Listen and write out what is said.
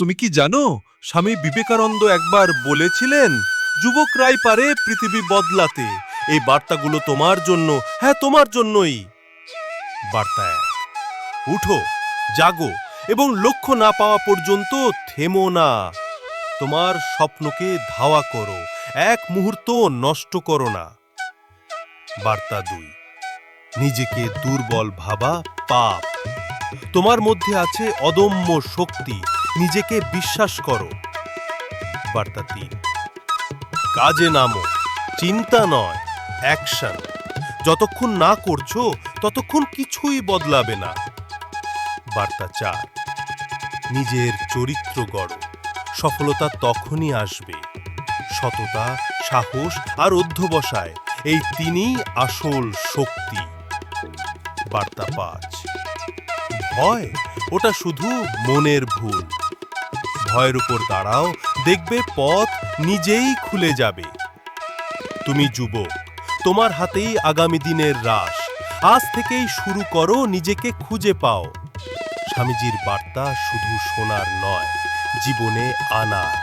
তুমি কি জানো, স্বামী বিবেকানন্দ একবার বলেছিলেন যুবকরাই পারে পৃথিবী বদলাতে। এই বার্তাগুলো তোমার জন্য হ্যাঁ তোমার জন্যই। বার্তা উঠো, জাগো এবং লক্ষ্য না পাওয়া পর্যন্ত থেমো না। তোমার স্বপ্নকে ধাওয়া করো, এক মুহূর্ত নষ্ট করো না। বার্তা দুই, নিজেকে দুর্বল ভাবা পাপ। তোমার মধ্যে আছে অদম্য শক্তি নিজেকে বিশ্বাস করো। বার্তা তিন। কাজে নামো, চিন্তা নয়, অ্যাকশন। যতক্ষণ না করছ, ততক্ষণ কিছুই বদলাবে না। বার্তা চার। নিজের চরিত্র গড়ো। সফলতা তখনই আসবে। সততা, সাহস আর অধ্যবসায়, এই তিনই আসল শক্তি। বার্তা পাঁচ। ভয়, ওটা শুধু মনের ভুল। ভয়ের উপর দাঁড়াও, দেখবে পথ নিজেই খুলে যাবে। তুমি যুবক, তোমার হাতেই আগামী দিনের রাস আজ থেকেই শুরু করো নিজেকে খুঁজে পাও। স্বামীজির বার্তা শুধু শোনার নয়, জীবনে আনার।